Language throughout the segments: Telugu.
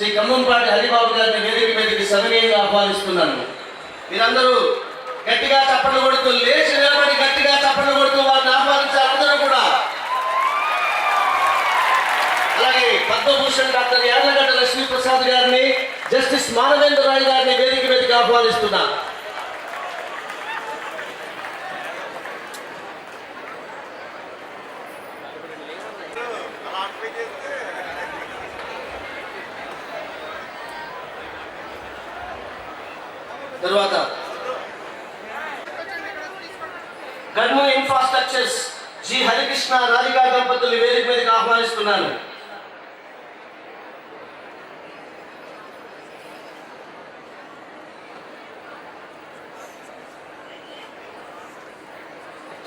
శ్రీ ఖమ్మంపాటి హరిబాబు గారిని వేదిక మీదకి సవినయంగా ఆహ్వానిస్తున్నాను. మీరందరూ గట్టిగా చప్పట్లు కొడుతూ లేచి నిలబడి గట్టిగా చప్పట్లు కొడుతూ వారిని ఆహ్వానించారు అందరూ కూడా. అలాగే పద్మభూషణ్ డాక్టర్ యార్లగడ్డ లక్ష్మీప్రసాద్ గారిని జస్టిస్ మానవేంద్ర రాయ్ గారిని వేదిక మీదకి ఆహ్వానిస్తున్నా. తర్వాత గన్ము ఇన్ఫ్రాస్ట్రక్చర్స్ జి హరికృష్ణ రాధికా దంపతులు వేదిక మీదకి ఆహ్వానిస్తున్నాను.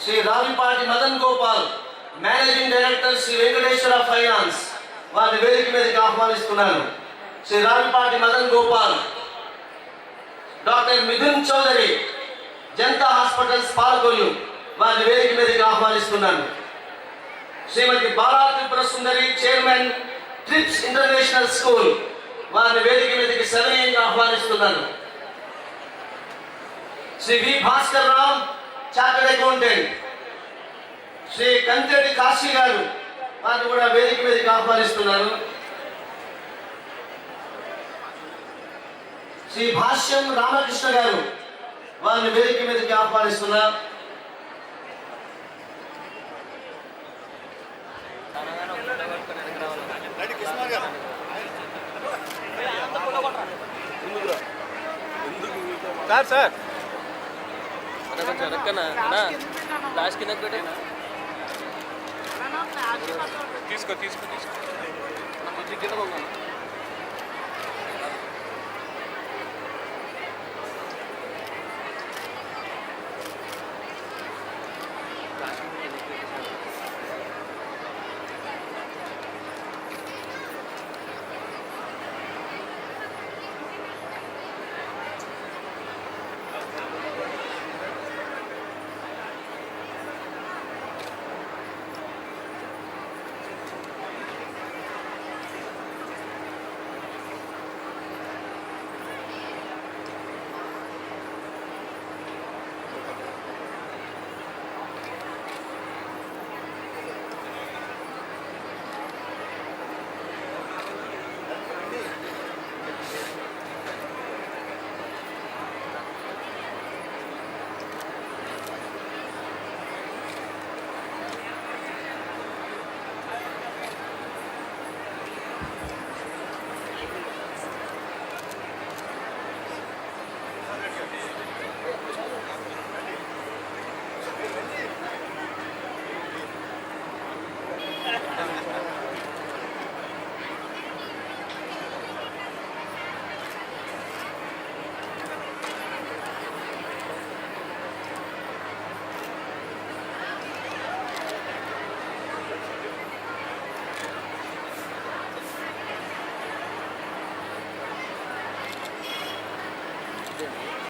Shri Ravipati Madan Gopal managing director Shri Venkateswara finance వారిని వేదిక మీదకి ఆహ్వానిస్తున్నాను. శ్రీ రావిపాటి మదన్ గోపాల్ డాక్టర్ మిథున్ చౌదరి జనతా హాస్పిటల్స్ పాల్గొల్లు వారిని వేదిక మీదకి ఆహ్వానిస్తున్నాను. Shrimati Bala Tripura Sundari chairman trips international school వారిని వేదిక మీదకి సవినయంగా ఆహ్వానిస్తున్నాను. Shri V Bhaskar Rao chartered accountant. Shri Kanteti Kasi గారు వారిని కూడా వేదిక మీదకి ఆహ్వానిస్తున్నాను. శ్రీ భాష్యం రామకృష్ణ గారు వారిని వేదిక మీదకి ఆహ్వానిస్తున్నా. సార్ సార్ అన్న కొంచెం వెనక్కనా అన్నా లాస్ట్ కింద పెట్టే తీసుకో. తీసుకో తీసుకో కింద పోగా